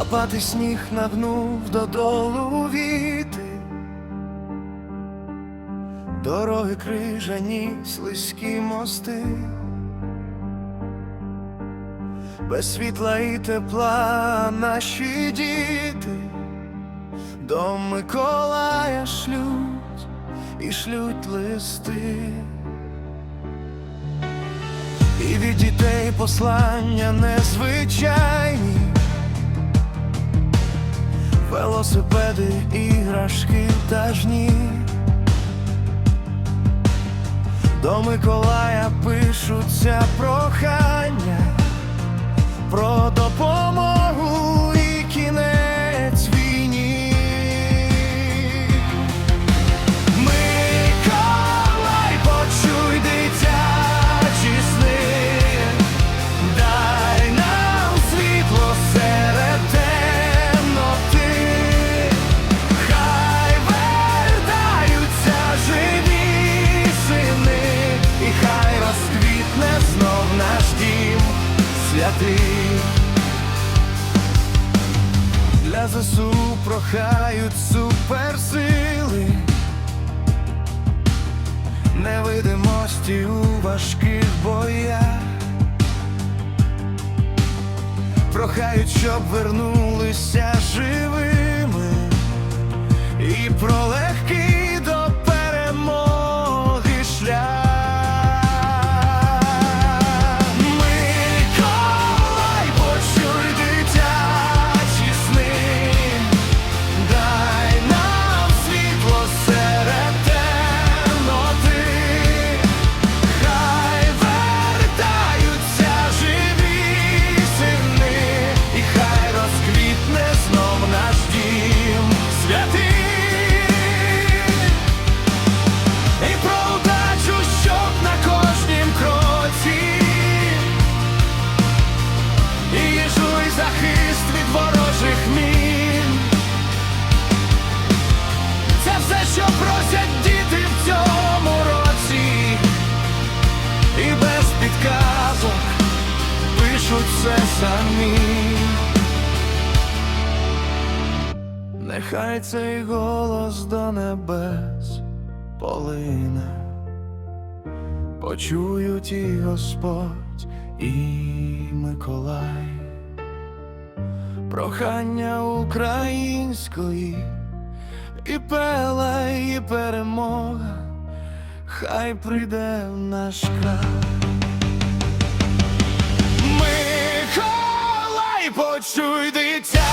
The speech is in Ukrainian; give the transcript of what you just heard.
Лопати сніг нагнув додолу віти, дороги крижані, слизькі мости, без світла і тепла наші діти. До Миколая шлють і шлють листи. І від дітей послання незвичайні, велосипеди, іграшки та жні. До Миколая пишуться прохання про святий. Для ЗСУ прохають суперсили невидимості у важких боях. Прохають, щоб вернулися живими і про легкий І захист від ворожих мін. Це все, що просять діти в цьому році. І без підказок пишуть все самі. Нехай цей голос до небес полине, почують і Господь, і Миколай, прохання української, і пела, і перемога, хай прийде в наш край. Миколай, почуй сни.